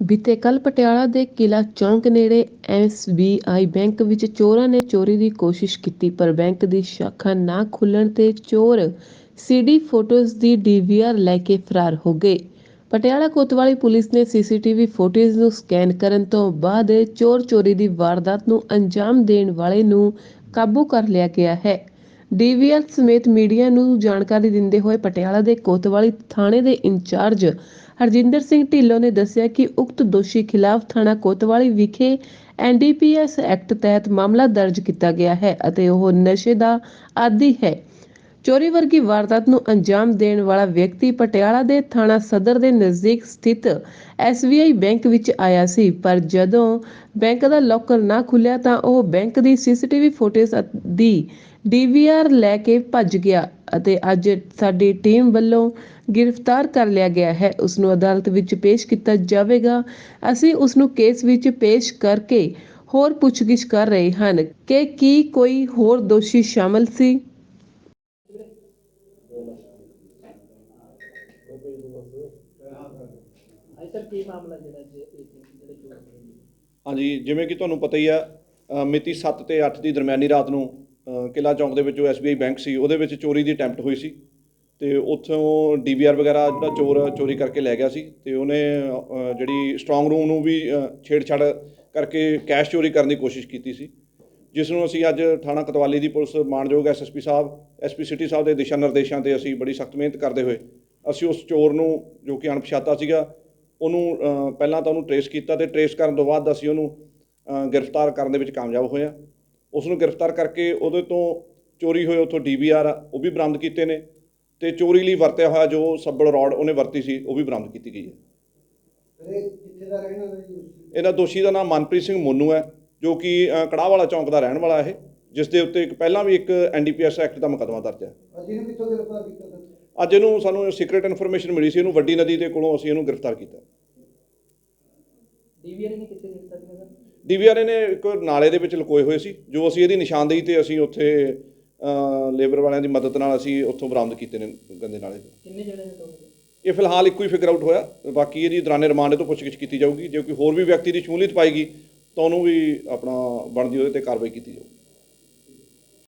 ਬੀਤੇ ਕੱਲ ਪਟਿਆਲਾ ਦੇ ਕਿਲਾ ਚੌਂਕ ਨੇੜੇ ਐਸਬੀਆਈ ਬੈਂਕ ਵਿੱਚ ਚੋਰਾਂ ਨੇ ਚੋਰੀ ਦੀ ਕੋਸ਼ਿਸ਼ ਕੀਤੀ, ਪਰ ਬੈਂਕ ਦੀ ਸ਼ਾਖਾ ਨਾ ਖੁੱਲਣ ਤੇ ਚੋਰ ਸੀਡੀ ਫੋਟੋਜ਼ ਦੀ ਡੀਵੀਆਰ ਲੈ ਕੇ ਫਰਾਰ ਹੋ ਗਏ। ਪਟਿਆਲਾ ਕੋਤਵਾਲੀ ਪੁਲਿਸ ਨੇ ਸੀਸੀਟੀਵੀ ਫੁਟੇਜ ਨੂੰ ਸਕੈਨ ਕਰਨ ਤੋਂ ਬਾਅਦ ਚੋਰ ਚੋਰੀ ਦੀ ਵਾਰਦਾਤ ਨੂੰ ਅੰਜਾਮ ਦੇਣ ਵਾਲੇ ਨੂੰ ਕਾਬੂ ਕਰ ਲਿਆ ਗਿਆ ਹੈ। ਡੀਵੀਆਰ ਸਮੇਤ ਮੀਡੀਆ ਨੂੰ ਜਾਣਕਾਰੀ ਦਿੰਦੇ ਹੋਏ ਪਟਿਆਲਾ ਦੇ ਕੋਤਵਾਲੀ ਥਾਣੇ ਦੇ ਇੰਚਾਰਜ ਹਰਜਿੰਦਰ ਸਿੰਘ ਢਿੱਲੋਂ ਨੇ ਦੱਸਿਆ ਕਿ ਉਕਤ ਦੋਸ਼ੀ ਖਿਲਾਫ ਥਾਣਾ ਕੋਤਵਾਲੀ ਵਿਖੇ ਐਨਡੀਪੀਐਸ ਐਕਟ ਤਹਿਤ ਮਾਮਲਾ ਦਰਜ ਕੀਤਾ ਗਿਆ ਹੈ ਅਤੇ ਉਹ ਨਸ਼ੇ ਦਾ ਆਦੀ ਹੈ। ਚੋਰੀ ਵਰਗੀ ਵਾਰਦਾਤ ਨੂੰ ਅੰਜਾਮ ਦੇਣ ਵਾਲਾ ਵਿਅਕਤੀ ਪਟਿਆਲਾ ਦੇ ਥਾਣਾ ਸਦਰ ਦੇ ਨਜ਼ਦੀਕ ਸਥਿਤ SBI ਬੈਂਕ ਵਿੱਚ ਆਇਆ ਸੀ, ਪਰ ਜਦੋਂ ਬੈਂਕ ਦਾ ਲੌਕਰ ਨਾ ਖੁੱਲਿਆ ਤਾਂ ਉਹ ਬੈਂਕ ਦੀ ਸੀਸੀਟੀਵੀ ਫੁਟੇਜ ਦੀ ਡੀਵੀਆਰ ਲੈ ਕੇ ਭੱਜ ਗਿਆ ਅਤੇ ਅੱਜ ਸਾਡੀ ਟੀਮ ਵੱਲੋਂ ਗ੍ਰਿਫਤਾਰ ਕਰ ਲਿਆ ਗਿਆ ਹੈ। ਉਸ ਨੂੰ ਅਦਾਲਤ ਵਿੱਚ ਪੇਸ਼ ਕੀਤਾ ਜਾਵੇਗਾ। ਅਸੀਂ ਉਸ ਨੂੰ ਕੇਸ ਵਿੱਚ ਪੇਸ਼ ਕਰਕੇ ਹੋਰ ਪੁੱਛਗਿੱਛ ਕਰ ਰਹੇ ਹਨ ਕਿ ਕੀ ਕੋਈ ਹੋਰ ਦੋਸ਼ੀ ਸ਼ਾਮਲ ਸੀ। ਹਾਂਜੀ ਜਿਵੇਂ ਕਿ ਤੁਹਾਨੂੰ ਪਤਾ ਹੀ ਆ ਮਿਤੀ 7 ਤੇ 8 ਦੀ ਦਰਮਿਆਨੀ ਰਾਤ ਨੂੰ ਕਿਲਾ ਚੌਂਕ ਦੇ ਵਿੱਚ ਜੋ SBI ਬੈਂਕ ਸੀ ਉਹਦੇ ਵਿੱਚ ਚੋਰੀ ਦੀ ਅਟੈਂਪਟ ਹੋਈ ਸੀ। ਤੇ ਉੱਥੋਂ ਡੀਵੀਆਰ ਵਗੈਰਾ ਜਿਹੜਾ ਚੋਰ ਚੋਰੀ ਕਰਕੇ ਲੈ ਗਿਆ ਸੀ ਤੇ ਉਹਨੇ ਅ, ਜਿਹੜੀ ਸਟਰੋਂਗ ਰੂਮ ਨੂੰ ਵੀ ਅ, ਛੇੜਛਾੜ ਕਰਕੇ ਕੈਸ਼ ਚੋਰੀ ਕਰਨ ਦੀ ਕੋਸ਼ਿਸ਼ ਕੀਤੀ ਸੀ। ਜਿਸ ਨੂੰ ਅਸੀਂ ਅੱਜ ਥਾਣਾ ਕਤਵਾਲੀ ਦੀ ਪੁਲਿਸ ਮਾਨਯੋਗ ਐਸਐਸਪੀ ਸਾਹਿਬ ਐਸਪੀ ਸਿਟੀ ਸਾਹਿਬ ਦੇ ਦਿਸ਼ਾ ਨਿਰਦੇਸ਼ਾਂ ਤੇ ਅਸੀਂ ਬੜੀ ਸਖਤ ਮਿਹਨਤ ਕਰਦੇ ਹੋਏ ਅਸੀਂ ਉਸ ਚੋਰ ਨੂੰ ਜੋ ਕਿ ਅਣਪਛਾਤਾ ਸੀਗਾ ਉਹਨੂੰ ਅ, ਪਹਿਲਾਂ ਤਾਂ ਉਹਨੂੰ ਟਰੇਸ ਕੀਤਾ ਤੇ ਟਰੇਸ ਕਰਨ ਤੋਂ ਬਾਅਦ ਅਸੀਂ ਉਹਨੂੰ ਅ, ਗ੍ਰਿਫਤਾਰ ਕਰਨ ਦੇ ਵਿੱਚ ਕਾਮਯਾਬ ਹੋਏ ਹਾਂ। ਉਸ ਨੂੰ ਗ੍ਰਿਫਤਾਰ ਕਰਕੇ ਉਹਦੇ ਤੋਂ ਚੋਰੀ ਹੋਏ ਉਥੋਂ ਡੀਵੀਆਰ ਉਹ ਵੀ ਬਰਾਮਦ ਕੀਤੇ ਨੇ। ਤੇ ਚੋਰੀ ਲਈ ਵਰਤਿਆ ਹੋਇਆ ਜੋ ਸੱਬਲ ਰੋਡ ਉਹਨੇ ਵਰਤੀ ਸੀ ਉਹ ਵੀ ਬਰਾਮਦ ਕੀਤੀ ਗਈ ਹੈ। ਇਹ ਕਿੱਥੇ ਦਾ ਰਹਿਣ ਵਾਲਾ ਜੀ ਇਹਨਾਂ ਦੋਸ਼ੀ ਦਾ ਨਾਮ ਮਨਪ੍ਰੀਤ ਸਿੰਘ ਮੋਨੂ ਹੈ ਜੋ ਕਿ ਕੜਾਹ ਵਾਲਾ ਚੌਂਕ ਦਾ ਰਹਿਣ ਵਾਲਾ ਹੈ ਜਿਸ ਦੇ ਉੱਤੇ ਇੱਕ ਪਹਿਲਾਂ ਵੀ ਇੱਕ ਐਨਡੀਪੀਐਸ ਐਕਟ ਦਾ ਮੁਕੱਦਮਾ ਦਰਜ ਹੈ। ਅੱਜ ਇਹਨੂੰ ਕਿੱਥੋਂ ਗ੍ਰਿਫਤਾਰ ਕੀਤਾ ਸਰ? ਅੱਜ ਇਹਨੂੰ ਸਾਨੂੰ ਸੀਕ੍ਰੀਟ ਇਨਫੋਰਮੇਸ਼ਨ ਮਿਲੀ ਸੀ ਇਹਨੂੰ ਵੱਡੀ ਨਦੀ ਦੇ ਕੋਲੋਂ ਅਸੀਂ ਇਹਨੂੰ ਗ੍ਰਿਫਤਾਰ ਕੀਤਾ। ਡੀਵੀਆਰ ਨੇ ਕਿੱਥੇ ਕੀਤਾ ਸੀ ਸਰ ਡੀਵੀਆਰ ਨੇ ਇੱਕ ਨਾਲੇ ਦੇ ਵਿੱਚ ਲੁਕੋਏ ਹੋਏ ਸੀ ਜੋ ਅਸੀਂ ਇਹਦੀ ਨਿਸ਼ਾਨਦੇਹੀ ਤੇ ਅਸੀਂ ਉੱਥੇ ਲੇਬਰ ਵਾਲਿਆਂ ਦੀ ਮਦਦ ਨਾਲ ਅਸੀਂ ਉੱਥੋਂ ਬਰਾਮਦ ਕੀਤੇ ਨੇ ਗੰਦੇ ਨਾਲੇ। ਕਿੰਨੇ ਜਿਹੜੇ ਨੇ ਟੋਟਲ ਇਹ ਫਿਲਹਾਲ ਇੱਕੋ ਹੀ ਫਿਗਰ ਆਊਟ ਹੋਇਆ। ਬਾਕੀ ਇਹਦੀ ਦੌਰਾਨੇ ਰਿਮਾਂਡ ਤੋਂ ਪੁੱਛਗਿੱਛ ਕੀਤੀ ਜਾਊਗੀ। ਜੇ ਕੋਈ ਹੋਰ ਵੀ ਵਿਅਕਤੀ ਦੀ ਸ਼ਮੂਲੀਅਤ ਪਾਏਗੀ ਤਾਂ ਉਹਨੂੰ ਵੀ ਆਪਣਾ ਬਣਦੀ ਉਹਦੇ ਤੇ ਕਾਰਵਾਈ ਕੀਤੀ ਜਾਊਗੀ।